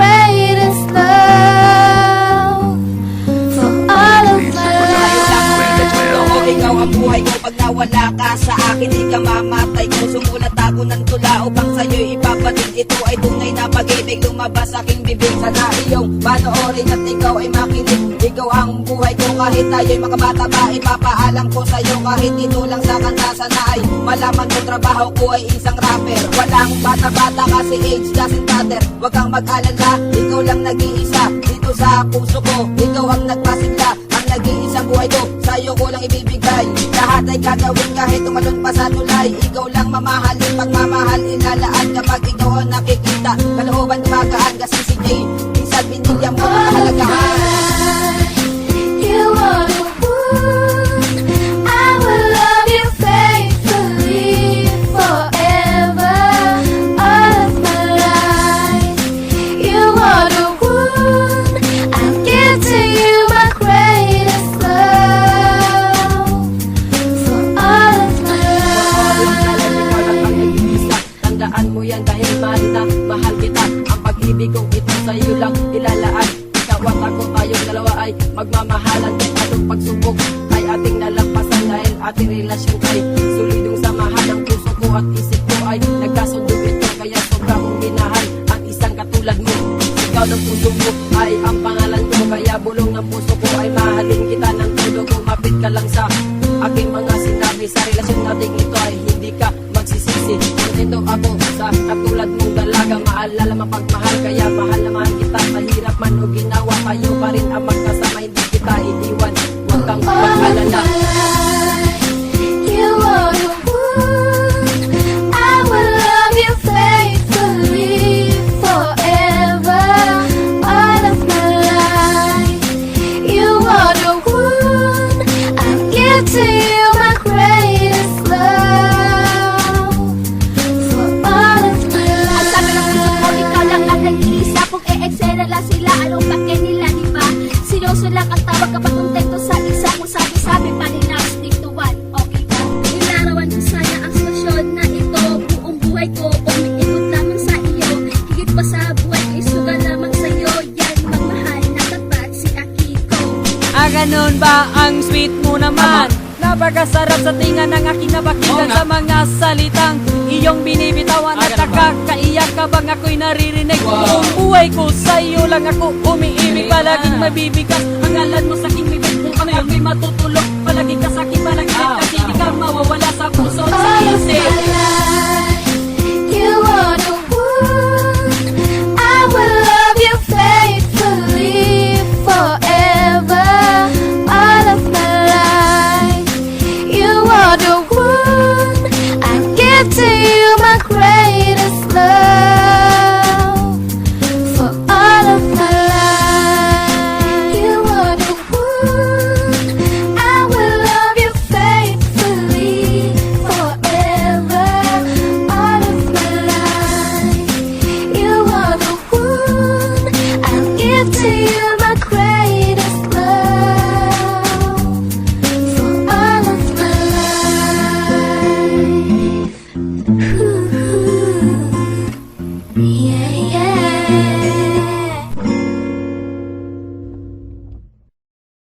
greatest love for all of my ikaw ang buhay ko Pag nawala ka sa akin, di ka mamatay. Ko Sumulat ako ng tula upang sa'yo ipabatid Ito ay tunay na pag-ibig. Lumabas aking bibig Sana iyong panoorin at ikaw ay makinig. Ikaw ang buhay ko kahit tayo'y makabata pa Ipapaalam ko sa'yo kahit dito lang sa kanta Sana ay malaman mo trabaho ko ay isang rapper. Walang bata-bata kasi age doesn't matter. Huwag kang mag-alala, ikaw lang nag-iisa. Dito sa puso ko, ikaw ang nagpasigla. Ang nag-iisang buhay ko, sa'yo ko lang ibibigay. Lahat ay gagawin kahit tumalon pa sa tulay. Ikaw lang mamahalin, pagmamahal ilalaan Kapag ikaw ang nakikita, kalooban magaan Kasi si Jay, minsan binigyan mo ng kahalagahan Tandaan mo yan dahil mahal na mahal kita. Ang pag-ibig kong ito sa'yo lang ilalaan. Ikaw at ako tayong dalawa ay magmamahalan. Kahit anong pagsubok ay ating nalampasan Dahil ating relasyon ay solidong samahan Ang puso ko at isip ko ay nagkasundo ito Kaya sobra kong minahal. Ang isang katulad mo Ikaw ng puso mo ay ang pangalan ko Kaya bulong ng puso ko ay mahalin kita ng todo. Kumapit ka lang sa aking mga sinabi. Sa relasyon nating ito ay Maalala mapagmahal ganun ba ang sweet mo naman? Napakasarap sa tinga ng aking napakinggan Oo nga. sa mga salitang iyong binibitawan Ah, at nakakaiyak ka bang ako'y naririnig? Wow. Buong buhay ko sa iyo lang ako umiibig Ah. palaging mabibigas ang alam mo sa aking bibig kung yung may matutulog palagi ka sa aking palaging Ah, kasi di ka mawawala sa puso at